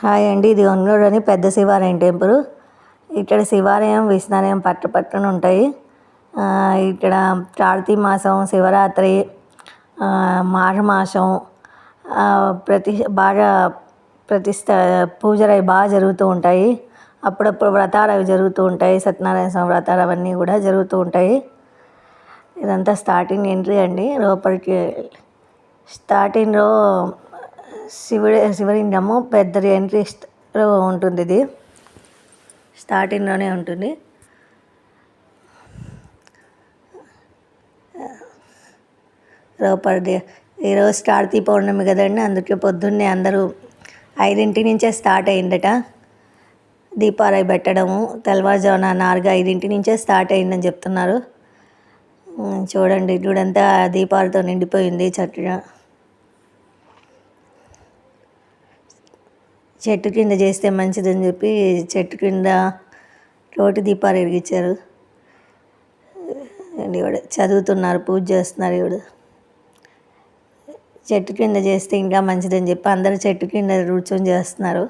Hi అండి ఇది ఒంగోలు పెద్ద శివాలయం టెంపుల్. ఇక్కడ శివాలయం విష్ణాలయం పట్ట పట్టున ఉంటాయి. ఇక్కడ కార్తీ మాసం శివరాత్రి మాఘమాసం ప్రతి బాగా ప్రతిష్ట పూజలు అవి బాగా జరుగుతూ ఉంటాయి. అప్పుడప్పుడు వ్రతాలు అవి జరుగుతూ ఉంటాయి. సత్యనారాయణ స్వామి వ్రతాలు అవన్నీ కూడా జరుగుతూ ఉంటాయి. ఇదంతా స్టార్టింగ్ ఎంట్రీ అండి. లోపలికి స్టార్టింగ్లో శివుడి శివలింగము పెద్ద ఎంట్రీలో ఉంటుంది ఇది. స్టార్టింగ్లోనే ఉంటుంది. లోపలిది ఈరోజు కార్తీ పౌర్ణమి కదండి అందుకే పొద్దున్నే అందరూ ఐదింటి నుంచే స్టార్ట్ అయిందట. దీపారాయి పెట్టడము తెల్లవారుజామున నాలుగు ఐదింటి నుంచే స్టార్ట్ అయిందని చెప్తున్నారు. చూడండి చూడంతా దీపాలతో నిండిపోయింది చక్కగా. చెట్టు కింద చేస్తే మంచిదని చెప్పి చెట్టు కింద రోటి దీపాలు ఎరిగించారు ఈవిడ చదువుతున్నారు పూజ చేస్తున్నారు ఈవిడ. చెట్టు కింద చేస్తే ఇంకా మంచిదని చెప్పి అందరూ చెట్టు కింద కూర్చొని చేస్తున్నారు.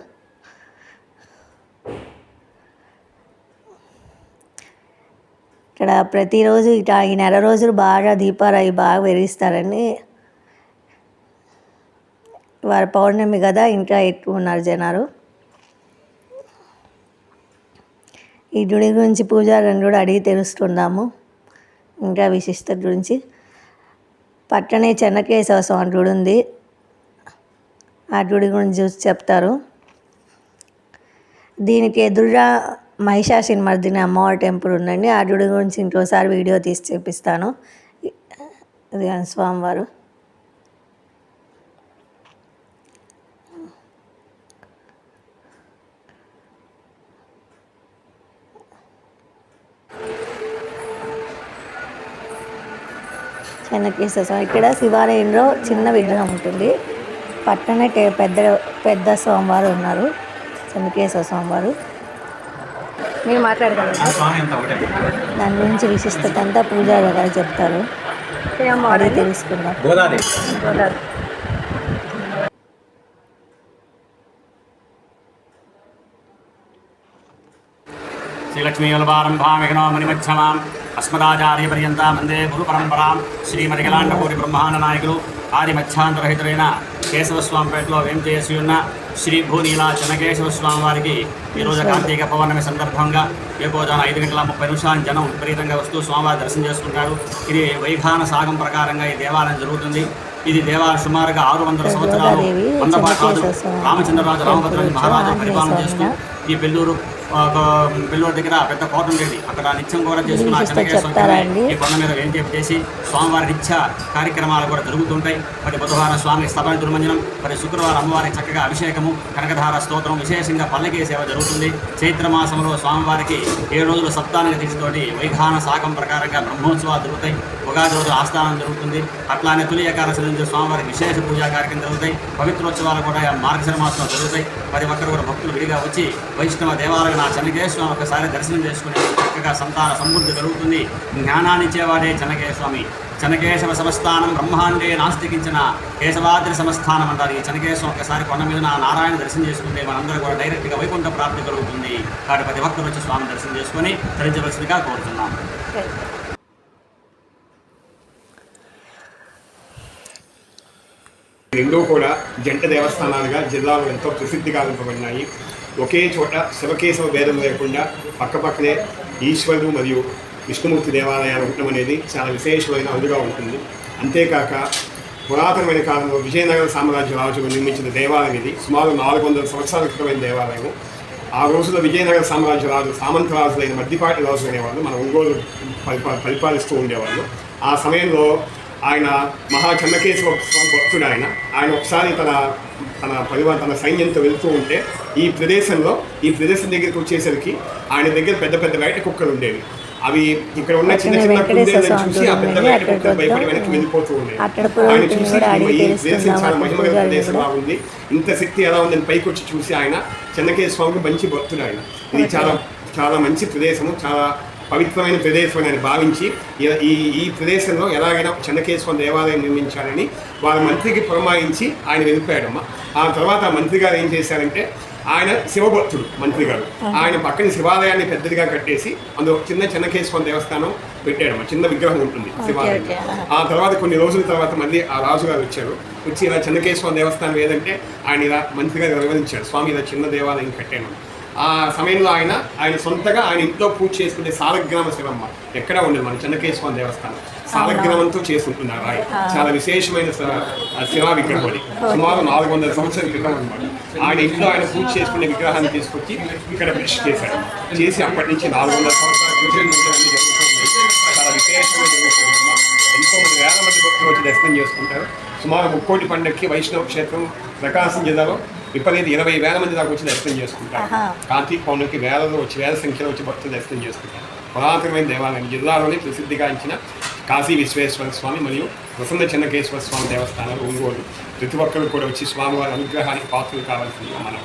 ఇక్కడ ప్రతిరోజు ఇట ఈ నెల రోజులు బాగా దీపాలు అవి బాగా వెలిగిస్తారని వారి పౌర్ణమి కదా ఇంకా ఎక్కువ ఉన్నారు జనాలు. ఈ గుడి గురించి పూజారిని కూడా అడిగి తెలుసుకుందాము. ఇంకా విశిష్టత గురించి. పక్కనే చెన్నకేశవ స్వామి గుడి ఉంది. ఆ గుడి గురించి చూసి చెప్తారు. దీనికి ఎదురుగా మహిషాసిని మర్దిన అమ్మవారి టెంపుల్ ఉందండి. ఆ గుడి గురించి ఇంకోసారి వీడియో తీసి చూపిస్తాను. ఇది స్వామివారు. చెన్నకేశ్వర స్వామి ఇక్కడ శివాలయంలో చిన్న విగ్రహం ఉంటుంది. పక్కనే పెద్ద పెద్ద స్వామివారు ఉన్నారు. చెన్నకేశ్వర స్వామివారు. మీరు మాట్లాడగలరు? ఒకటే. దాని గురించి విశిష్టత అంతా పూజారి గారు చెప్తారు. అది తెలుసుకుందాం. గోదాదేవి శ్రీలక్ష్మీవల్పారంభామిఘ్నో మణిమధ్యమాం అస్మదాచార్యపర్యంత వందే గురు పరంపరాం శ్రీమతికలాండపూరి బ్రహ్మాండ నాయకులు ఆది మధ్యాంతరహితులైన కేశవస్వామిపేటలో వేం చేసి ఉన్న శ్రీ భూనీల చెన్నకేశవ స్వామి వారికి ఈరోజు కార్తీక పౌర్ణమి సందర్భంగా ఏకోజాన ఐదు గంటల ముప్పై నిమిషాల జనం విపరీతంగా వస్తూ స్వామివారి దర్శనం చేసుకుంటారు. ఇది వైఖాన సాగం ప్రకారంగా ఈ దేవాలయం జరుగుతుంది. ఇది దేవాలయం సుమారుగా ఆరు వందల సంవత్సరాలు వంద రామచంద్రరాజు రామభద్రాజు మహారాజు పరిపాలన చేస్తూ ఈ పెళ్ళూరు పెళ్ళూరు దగ్గర పెద్ద కోట ఉండేది అక్కడ నిత్యం కూడా చేసుకున్న చెన్నకేశ్వర? ఈ కొండ మీద ఏం చేసి స్వామివారి నిత్య కార్యక్రమాలు కూడా జరుగుతుంటాయి. మరి బుధవారం స్వామి స్థపన దుర్మంజనం మరి శుక్రవారం అమ్మవారికి చక్కగా అభిషేకము కనకధార స్తోత్రం విశేషంగా పల్లకీ సేవ జరుగుతుంది. చైత్ర మాసంలో స్వామివారికి ఏడు రోజులు సప్తానిక తీసుకోటి వైఖాన శాకం ప్రకారంగా బ్రహ్మోత్సవాలు జరుగుతాయి. ఉగాది రోజు ఆస్థానం జరుగుతుంది. అట్లానే తొలి ఏకాదశి నుంచి స్వామివారికి విశేష పూజా కార్యక్రమం జరుగుతాయి. పవిత్రోత్సవాలు కూడా మార్గశర మాసంలో జరుగుతాయి. ప్రతి ఒక్కరు కూడా భక్తులు విడిగా వచ్చి వైష్ణవ దేవాలయం నా చెన్నకేశ్వరం ఒకసారి దర్శనం చేసుకుని చక్కగా సంతాన సమృద్ధి జరుగుతుంది జ్ఞానాన్నిచ్చేవాడే చెన్నకేశ్వర స్వామి చెనకేశవ సమస్థానం బ్రహ్మాండే నాస్తికించిన కేశవాద్రి సమస్థానం అంటారు. ఈ చెనకేశం ఒకసారి కొండ మీద నా నారాయణ దర్శనం చేసుకుంటే మనందరూ కూడా డైరెక్ట్గా వైకుంఠ ప్రాప్తి కలుగుతుంది. కాబట్టి ప్రతి ఒక్కరు వచ్చి స్వామి దర్శనం చేసుకొని ధరించవలసిందిగా కోరుతున్నాం రెండూ కూడా జంట దేవస్థానాలుగా జిల్లాలో ఎంతో ప్రసిద్ధి గావింపబడినాయి ఒకే చోట శివకేశవ భేదం లేకుండా పక్కపక్కనే ఈశ్వరుడు మరియు విష్ణుమూర్తి దేవాలయాలు ఉండడం అనేది చాలా విశేషమైన అందుగా ఉంటుంది. అంతేకాక పురాతనమైన కాలంలో విజయనగర సామ్రాజ్య రాజులు నిర్మించిన దేవాలయం ఇది. సుమారు నాలుగు వందల సంవత్సరాల క్రితమైన దేవాలయం. ఆ రోజుల్లో విజయనగర సామ్రాజ్య రాజు సామంతరాజులైన మద్దిపాటి రాజులు అనేవాళ్ళు మన ఒంగోలు పరిపా పరిపాలిస్తూ ఉండేవాళ్ళు. ఆ సమయంలో ఆయన మహా చెన్నకేశ్వర స్వామి భక్తుడు ఆయన ఆయన ఒకసారి తన తన పరివార తన సైన్యంతో వెళ్తూ ఉంటే ఈ ప్రదేశంలో ఈ ప్రదేశం దగ్గరికి వచ్చేసరికి ఆయన దగ్గర పెద్ద పెద్ద వేట కుక్కలు ఉండేవి అవి ఇక్కడ ఉన్న చిన్న చిన్న స్వామి చూసి ఆ పెద్ద. వేట కుక్కలు భయపడి. వెనక్కి వెళ్ళిపోతూ ఉండేవి ఆయన చూసి ఈ ప్రదేశం. చాలా మహిమగల ప్రదేశం ఉంది ఇంత శక్తి ఎలా ఉందని పైకి వచ్చి చూసి ఆయన చెన్నకేశ్వర స్వామికి మంచి భక్తుడు ఆయన ఇది చాలా చాలా మంచి ప్రదేశము చాలా పవిత్రమైన ప్రదేశం అని భావించి ఈ- ఈ ప్రదేశంలో ఎలాగైనా చెన్నకేశ్వర దేవాలయం నిర్మించాలని వాళ్ళ మంత్రికి పురమాయించి ఆయన వెళ్ళిపోయాడమ్మా. ఆ తర్వాత ఆ మంత్రి గారు ఏం చేశారంటే ఆయన శివభక్తుడు మంత్రి గారు. ఆయన పక్కన శివాలయాన్ని పెద్దదిగా కట్టేసి అందులో చిన్న చెన్నకేశ్వర దేవస్థానం పెట్టాడమ్మా. చిన్న విగ్రహం ఉంటుంది శివాలయం. ఆ తర్వాత కొన్ని రోజుల తర్వాత మళ్ళీ ఆ రాజుగారు వచ్చారు. వచ్చి ఇలా చెన్నకేశ్వర దేవస్థానం ఏదంటే ఆయన ఇలా మంత్రిగా నిర్వహించాడు స్వామి ఇలా చిన్న దేవాలయం కట్టాను. ఆ సమయంలో ఆయన ఆయన సొంతగా ఆయన ఇంట్లో పూజ చేసుకునే సాలగ్రామ శివమ్మ ఎక్కడా ఉండదు మన చెన్నకేశ్వర దేవస్థానం. సాలగ్రామంతో చేసుకుంటున్నారు ఆయన. చాలా విశేషమైన శివా విగ్రహం అది. సుమారు నాలుగు వందల సంవత్సరాల క్రితం అనమాట ఆయన ఇంట్లో ఆయన పూజ చేసుకునే విగ్రహాన్ని తీసుకొచ్చి ఇక్కడ ప్రతిష్ఠ చేశాడు చేసి అప్పటి నుంచి నాలుగు వందల సంవత్సరాల క్రితం చాలా జరుగుతుందమ్మా ఎంతో మంది వేల మంది భక్తులు వచ్చి దర్శనం చేసుకుంటారు. సుమారు ముక్కోటి పండుగకి వైష్ణవ క్షేత్రం ప్రకాశం జిల్లాలో విపరీత ఇరవై వేల మంది దాకా వచ్చి దర్శనం చేసుకుంటారు. కార్తీక పౌర్ణమికి వేలలో వచ్చి వేల సంఖ్యలో వచ్చి భక్తులు దర్శనం చేసుకుంటారు. పురాతనమైన దేవాలయం జిల్లాలోనే ప్రసిద్ధిగాంచిన కాశీ విశ్వేశ్వర స్వామి మరియు ప్రసన్న చెన్నకేశ్వర స్వామి దేవస్థానాలు ఒంగోలు. ప్రతి ఒక్కరు కూడా వచ్చి స్వామివారి అనుగ్రహానికి పాత్రలు కావాల్సింది మనం